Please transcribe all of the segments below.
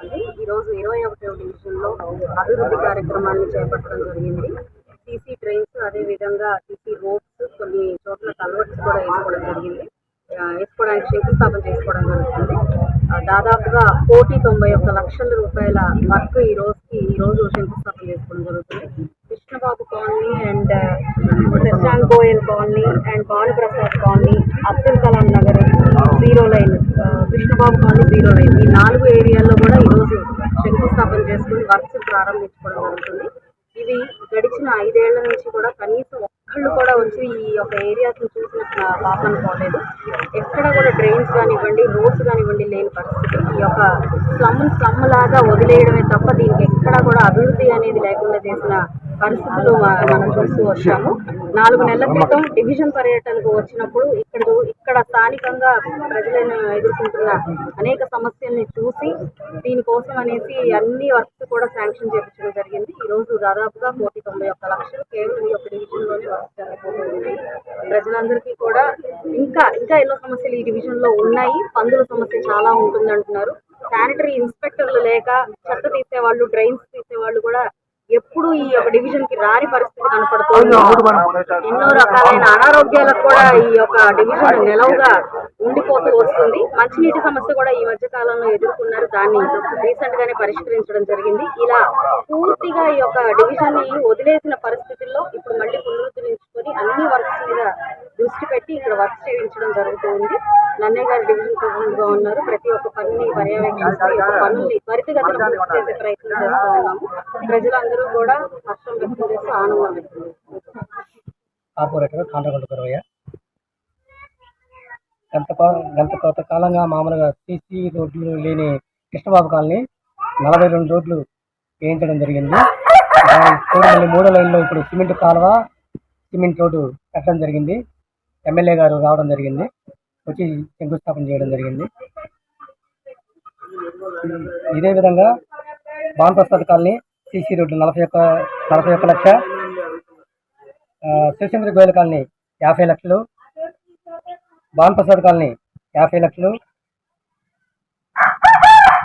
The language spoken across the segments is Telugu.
ఈరోజు ఇరవై ఒకటవ డివిజన్లో అభివృద్ధి కార్యక్రమాలను చేపట్టడం జరిగింది. సీసీ ట్రైన్స్ అదేవిధంగా సీసీ రోడ్స్ కొన్ని చోట్ల కల్వర్ట్స్ కూడా వేసుకోవడం జరిగింది. వేసుకోవడానికి శంకుస్థాపన చేసుకోవడం జరుగుతుంది. దాదాపుగా కోటి తొంభై ఒక్క లక్షల రూపాయల వర్క్ ఈ రోజుకి ఈ రోజు శంకుస్థాపన చేసుకోవడం జరుగుతుంది. Krishnababu colony and Shashank Goyal colony and Bhanuprasad colony Abdul Kalam Nagar Krishnababu colony zero line ఈ నాలుగు ఏరియాల్లో కూడా ఈరోజు శంకుస్థాపన చేసుకుని వర్క్స్ ప్రారంభించుకోవడం జరుగుతుంది. ఇవి గడిచిన ఐదేళ్ళ నుంచి కూడా కనీసం ఒక్కళ్ళు కూడా వచ్చి ఈ యొక్క ఏరియాస్ని చూసిన పాపం పోలేదు. ఎక్కడ కూడా డ్రైన్స్ కానివ్వండి రోడ్స్ కానివ్వండి లేని పరిస్థితి. ఈ యొక్క స్లమ్ స్లమ్ లాగా వదిలేయడమే తప్ప దీనికి ఎక్కడ కూడా అభివృద్ధి అనేది లేకుండా చేసిన పరిస్థితులు మనం చూస్తూ వచ్చాము. నాలుగు నెలల క్రితం డివిజన్ పర్యటనకు వచ్చినప్పుడు ఇక్కడ ఇక్కడ స్థానికంగా ప్రజలను ఎదుర్కొంటున్న అనేక సమస్యల్ని చూసి దీనికోసం అనేసి అన్ని వర్క్స్ కూడా శాంక్షన్ చేయించడం జరిగింది. ఈ రోజు దాదాపుగా కోటి తొంభై ఒక్క లక్షలు కేవలం ఈ యొక్క డివిజన్లోనే వర్క్ జరగబోతున్నాయి. ప్రజలందరికీ కూడా ఇంకా ఇంకా ఎన్నో సమస్యలు ఈ డివిజన్లో ఉన్నాయి. పందుల సమస్య చాలా ఉంటుంది అంటున్నారు శానిటరీ ఇన్స్పెక్టర్లు లేక చెత్త తీసేవాళ్ళు డ్రైన్స్ తీసేవాళ్ళు కూడా ఎప్పుడు ఈ యొక్క డివిజన్కి రాని పరిస్థితి కనపడుతుంది. ఎన్నో రకాలైన అనారోగ్యాలకు కూడా ఈ యొక్క డివిజన్ నిలవుగా ఉండిపోతూ వస్తుంది. మంచినీటి సమస్య కూడా ఈ మధ్య కాలంలో ఎదుర్కొన్నారు. దాన్ని రీసెంట్ గానే పరిష్కరించడం జరిగింది. ఇలా పూర్తిగా ఈ యొక్క డివిజన్ని వదిలేసిన పరిస్థితుల్లో ఇప్పుడు మళ్ళీ పునరుద్ధరించుకొని అన్ని వర్క్స్ మీద దృష్టి ఇక్కడ వర్క్ చేయించడం జరుగుతుంది. నన్నయ్య గారు డివిజన్ ప్రెసిడెంట్గా ఉన్నారు. ప్రతి ఒక్క పనిని పర్యవేక్షిస్తూ పనుల్ని త్వరితగతిన పూర్తి చేసే ప్రయత్నం చేస్తూ ఉన్నాము. ప్రజలందరూ కూడా హర్షం వ్యక్తం చేస్తూ ఆనందం వ్యక్తం చేస్తున్నారు. కార్పొరేటర్ కాండ్రగొండ కొంత కాలంగా మామూలుగా సీసీ రోడ్లు లేని కృష్ణబాబు కాలనీ నలభై రెండు రోడ్లు వేయించడం జరిగింది. మళ్ళీ మూడో లైన్లో ఇప్పుడు సిమెంట్ కాలువ సిమెంట్ రోడ్డు కట్టడం జరిగింది. ఎమ్మెల్యే గారు రావడం జరిగింది. వచ్చి శంకుస్థాపన చేయడం జరిగింది. ఇదే విధంగా భానుప్రసాద్ కాలనీ సిసి రోడ్డు నలభై ఒక్క నలభై ఒక్క లక్ష ఆ, గోయల గోయల్ కాలనీ యాభై లక్షలు భానుప్రసాద్ కాలనీ యాభై లక్షలు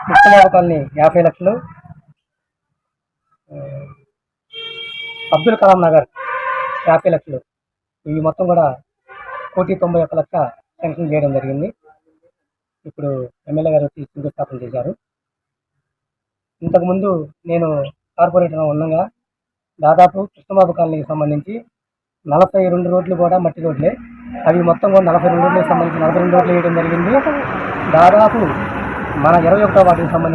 కృష్ణబాబు కాలనీ యాభై లక్షలు అబ్దుల్ కలాం నగర్ యాభై లక్షలు. ఇవి మొత్తం కూడా కోటి తొంభై ఒక లక్ష శాంక్షన్ చేయడం జరిగింది. ఇప్పుడు ఎమ్మెల్యే గారు వచ్చి శంకుస్థాపన చేశారు. ఇంతకుముందు నేను కార్పొరేటర్ ఉండగా దాదాపు కృష్ణబాబు కాలనీకి సంబంధించి నలభై రెండు రోడ్లు కూడా మట్టి రోడ్లే. అవి మొత్తం కూడా నలభై రెండు రోడ్లకు సంబంధించి నలభై రెండు రోడ్లు వేయడం జరిగింది. దాదాపు మన ఇరవై ఒకటో వాటికి సంబంధించి